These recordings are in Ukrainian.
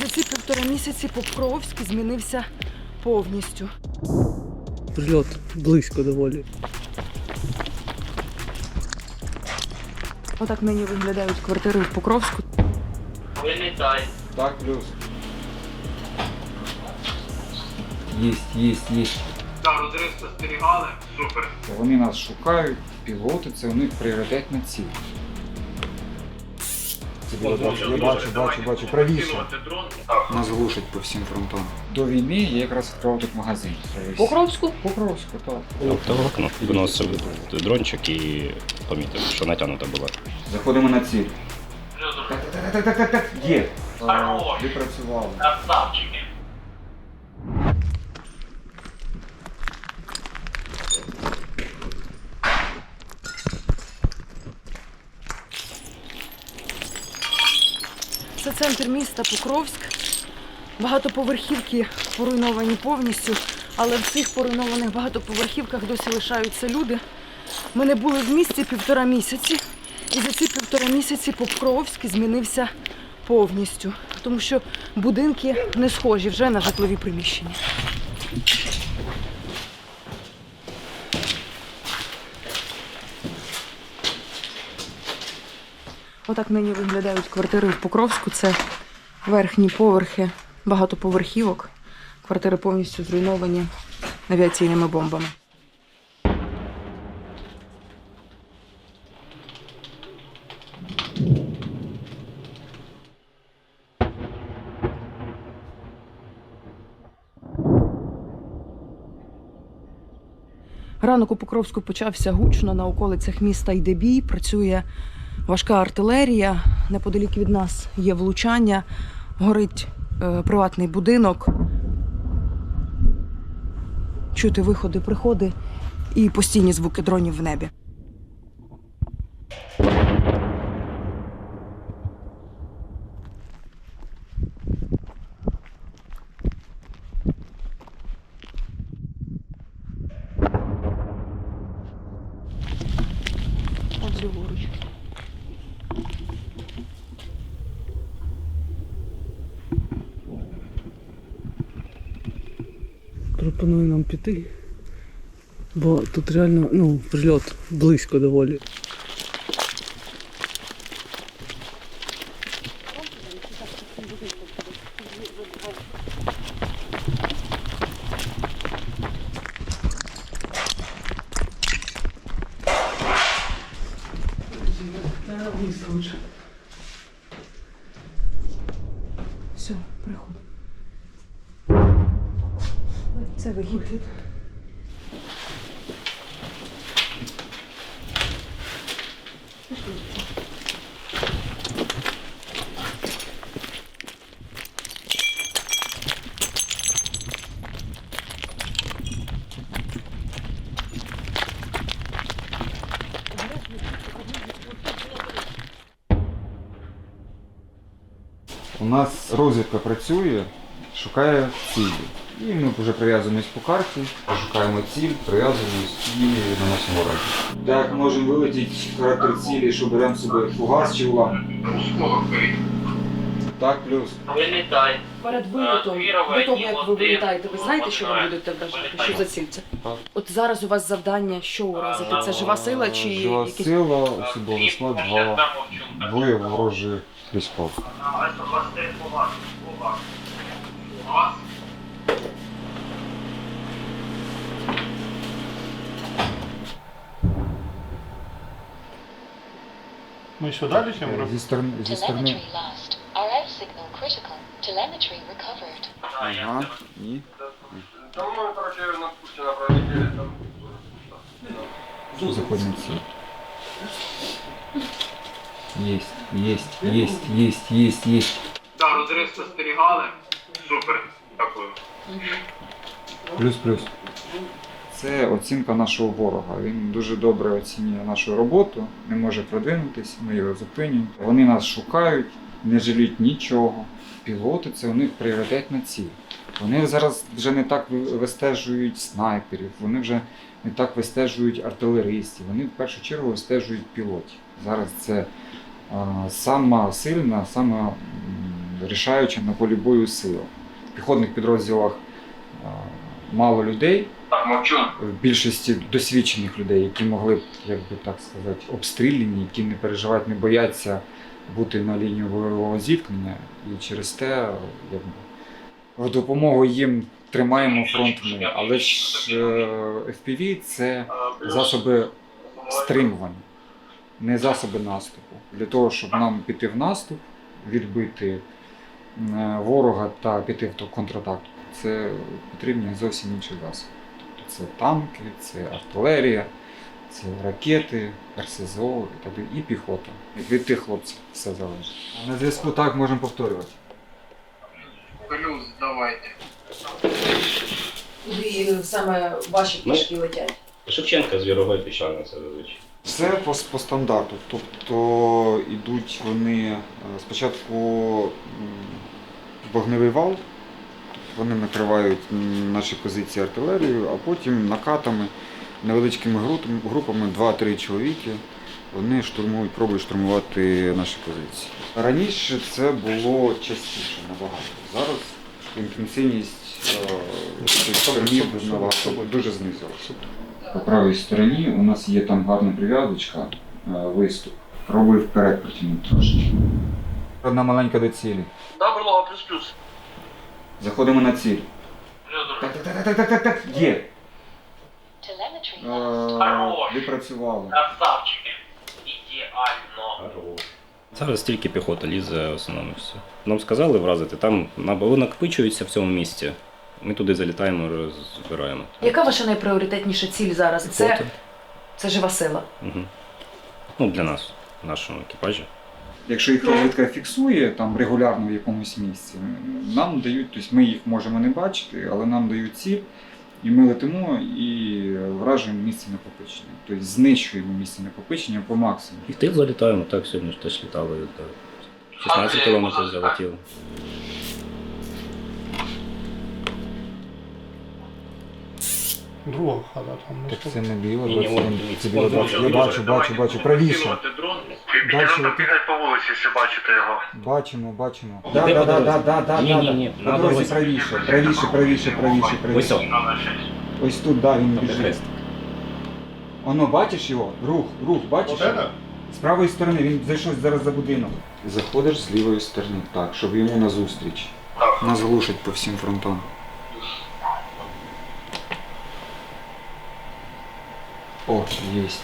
За ці півтора місяці Покровськ змінився повністю. Прильот близько доволі. Отак нині виглядають квартири в Покровську. Вилітай. Так, плюс. Єсть, єсть, єсть. Так, розрив спостерігали. Супер. Вони нас шукають, пілоти, це у них пріоритетна ціль. Це бачу, я бачу, бачу, бачу, правіше. Дрон. Нас глушать по всім фронтам. До війни я якраз відкривав тут магазин. Покровську? Покровську, так. Тобто в окно виносив дрончик і помітив, що натягнута була. Заходимо на ціль. Так, так, так, так, так, так, є. Відпрацювали. красавчики. Центр міста Покровськ. Багатоповерхівки поруйновані повністю, але в цих поруйнованих багатоповерхівках досі лишаються люди. Ми не були в місті півтора місяці, і за ці півтора місяці Покровськ змінився повністю, тому що будинки не схожі вже на житлові приміщення. Отак нині виглядають квартири в Покровську. Це верхні поверхи багатоповерхівок. Квартири повністю зруйновані авіаційними бомбами. Ранок у Покровську почався гучно. На околицях міста йде бій, працює важка артилерія. Неподалік від нас є влучання, горить е, приватний будинок. Чути виходи, приходи і постійні звуки дронів в небі. От ліворуч. Пропоную нам піти. Бо тут реально ну, прильот близько доволі. Все, приходь. Це вихід. У нас розвідка працює, шукає цілі. І ми вже прив'язуємось по карті, шукаємо ціль, прив'язуємось і наносимо ракету. Так, можемо вилетіти характер цілі, що беремо собі фугас чи улам. Так, плюс. Вилітай. Перед вилітом, до того, як ви вилітаєте, ви знаєте, що ви будете вважати? Що за ціль це? От зараз у вас завдання що уразити? Це жива сила чи Жива якісь сила, особовий склад, два, двоє ворожих військових. А, це власне фугас. Фугас. Фугас. Ми що далі чим робимо? Зі сторони, зі сторони. Ага, і ну, короче, на спуске на пролетели, там. заходимо в. Єсть, єсть, єсть, єсть, єсть, єсть. Так, розрив спостерігали. Супер. Дякую. Плюс-плюс. Це оцінка нашого ворога. Він дуже добре оцінює нашу роботу, не може продвинутися, ми його зупинюємо. Вони нас шукають, не жаліють нічого. Пілоти це у них пріоритетна ціль. Вони зараз вже не так вистежують снайперів, вони вже не так вистежують артилеристів. Вони в першу чергу вистежують пілотів. Зараз це а, сама сильна, сама рішаюча на полі бою сила. В піхотних підрозділах мало людей, в більшості досвідчених людей, які могли б, як би так сказати, обстріляні, які не переживають, не бояться бути на лінії бойового зіткнення. І через те, якби, в допомогу їм тримаємо фронт ми. Але ж е, FPV це засоби стримування, не засоби наступу. Для того, щоб нам піти в наступ, відбити е, ворога та піти в контратаку, це потрібні зовсім інші засоби. Тобто Це танки, це артилерія, це ракети, РСЗО і так і піхота. І від тих хлопців все залежить. На зв'язку так можемо повторювати. Плюс, давайте. Куди саме ваші Ми- летять? Шевченка з Вірової піщани, це зазвичай. Все по, по стандарту. Тобто йдуть вони е, спочатку м, вогневий вал, вони накривають наші позиції артилерією, а потім накатами, невеличкими групами 2-3 чоловіки. Вони штурмують, пробують штурмувати наші позиції. Раніше це було частіше набагато. Зараз інтенсивність е, штурмів набагато дуже знизилася. По правій стороні у нас є там гарна прив'язочка, е, виступ. Пробую вперед протягнути трошки. Одна маленька до цілі. Да, берлога, плюс-плюс. Заходимо на ціль. Так, так, так, так, так, так, так, є. Е. Відпрацювали. Красавчики. Ідеально. Зараз тільки піхота лізе в основному все. Нам сказали вразити, там набо накопичується в цьому місці. Ми туди залітаємо, розбираємо. Яка ваша найпріоритетніша ціль зараз? Це, Піхота. це жива сила. Угу. Ну, для нас, в нашому екіпажі. Якщо їх розвідка фіксує там регулярно в якомусь місці, нам дають, тобто ми їх можемо не бачити, але нам дають ціль, і ми летимо і вражуємо місце накопичення. Тобто знищуємо місце накопичення по максимуму. І ти залітаємо, так сьогодні ж теж літали. Так. 16 кілометрів залетіло. Друга хата там. ну, Так це не біло, Ні, ні, 21, ні, це біло ні, 20. ні, Я ні, бачу, бачу, бачу, правіше. Дальше Дальше летить. по вулиці, якщо бачите його. Бачимо, бачимо. Да, да, да, да, да, да, Ні, ні, ні, По надо дорозі ось. правіше, правіше, правіше, правіше, Ось правіше. он. Ось тут, да, він біжить. хрест. Воно, бачиш його? Рух, рух, бачиш? Это? З правої сторони він зайшов зараз за будинок. Заходиш з лівої сторони, так, щоб йому назустріч. Нас глушать по всім фронтам. О, єсть.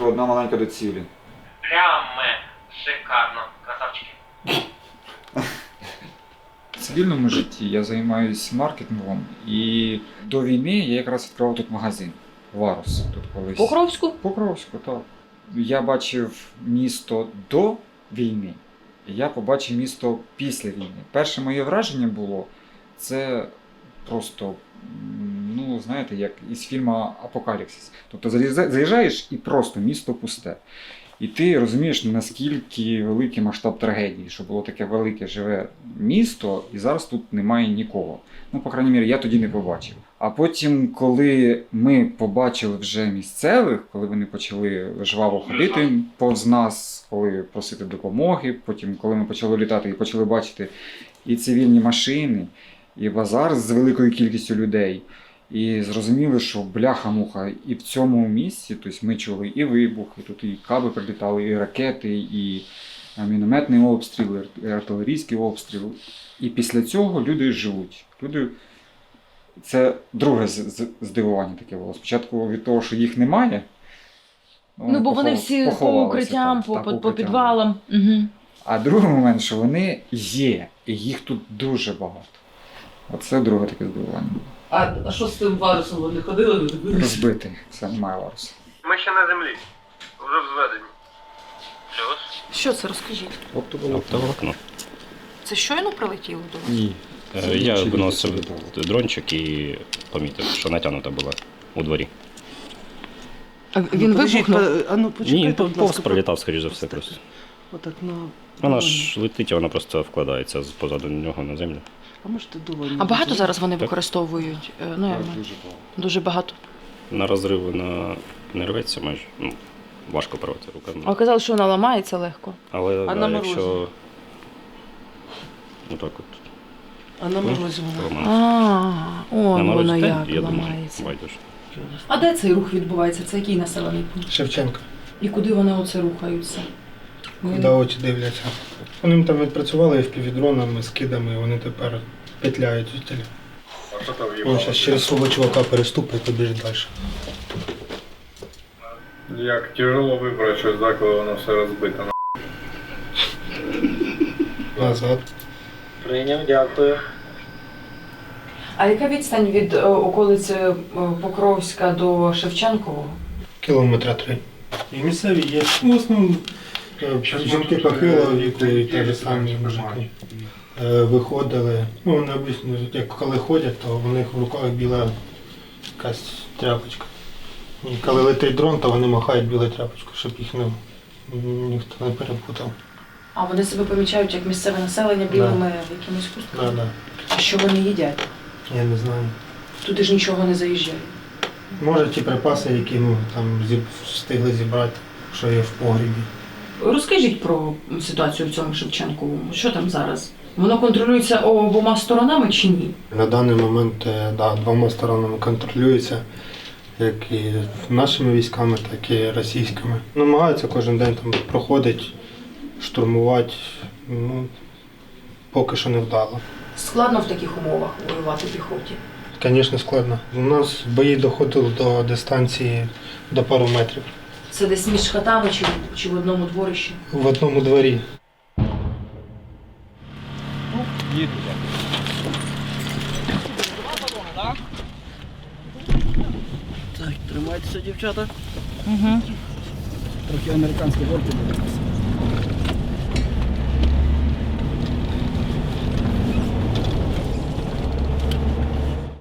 Одна маленька до цілі. Прямо шикарно. Красавчики. В цивільному житті я займаюся маркетингом і до війни я якраз відкривав тут магазин. Варус тут колись. Покровську? Покровську, так. Я бачив місто до війни, і я побачив місто після війни. Перше моє враження було це просто, м, ну, знаєте, як із фільму Апокаліпсис. Тобто заїжджаєш і просто місто пусте. І ти розумієш, наскільки великий масштаб трагедії, що було таке велике живе місто, і зараз тут немає нікого. Ну, по крайній мірі, я тоді не побачив. А потім, коли ми побачили вже місцевих, коли вони почали жваво ходити повз нас, коли просити допомоги, потім, коли ми почали літати і почали бачити і цивільні машини, і базар з великою кількістю людей. І зрозуміли, що бляха-муха, і в цьому місці, тобто ми чули і вибухи, тут і каби прилітали, і ракети, і е, мінометний обстріл, і артилерійський обстріл. І після цього люди живуть. Люди це друге здивування таке було. Спочатку від того, що їх немає. Ну, бо вони всі по укриттям, по, по, по підвалам. Угу. А другий момент, що вони є, і їх тут дуже багато. Оце друге таке здивування. було. А, а що з тим варусом? Вони ходили, ви дивилися? Розбитий, все немає. Ми ще на землі. Вже взведені. Плюс. Що це розкажіть? Оптоволокно. Це щойно прилетіло до вас? Ні. Е, Я виносив дрончик і помітив, що натягнута була у дворі. Він Ну, вибухнув. по- А ну почекайте, Ні, він будь повз ласка, пролітав, скоріш за все, просто. Отак на... Вона ж летить, і вона просто вкладається з- позаду нього на землю. А можете долоні? А багато зараз вони Так. використовують? Е, Ну, я Так, маю- дуже багато. дуже багато. На розриви на... не рветься майже. Ну, важко порвати руками. А казали, що вона ламається легко. Але А да, на якщо. Отак от. А на морозі вона. А, он На морозі воно та, як я думаю, ламається. байдуже. А де цей рух відбувається? Це який населений пункт? Шевченка. І куди вони оце рухаються? Куди очі дивляться. Вони там відпрацювали впівдронами, скидами, вони тепер петляють звідти. Він зараз через свого чувака переступить і побіжить далі. Як тяжело вибрати щось, да, коли воно все розбите. Назад. Прийняв, дякую. А яка відстань від е, околиці е, Покровська до Шевченкового? Кілометра три. І місцеві є. В основному жінки похилого віку і те ж самі мужики. Е, Виходили. Ну, вони обично, як коли ходять, то в них в руках біла якась тряпочка. І коли летить дрон, то вони махають білу тряпочку, щоб їх не, ніхто не перепутав. А вони себе помічають як місцеве населення білими якимись Да, хустками. да. А що вони їдять? Я не знаю. Туди ж нічого не заїжджає. Може ті припаси, які ну, там зіб... встигли зібрати, що є в погрібі. Розкажіть про ситуацію в цьому Шевченковому. Що там зараз? Воно контролюється обома сторонами чи ні? На даний момент е, да, двома сторонами контролюється, як і нашими військами, так і російськими. Намагаються кожен день там проходить, штурмувати. Ну, поки що не вдало. Складно в таких умовах воювати піхоті. Звісно, складно. У нас бої доходили до дистанції до пару метрів. Це десь між хатами чи, чи в одному дворищі. В одному дворі. Так, тримайтеся, дівчата. Угу. Трохи американські горки буде.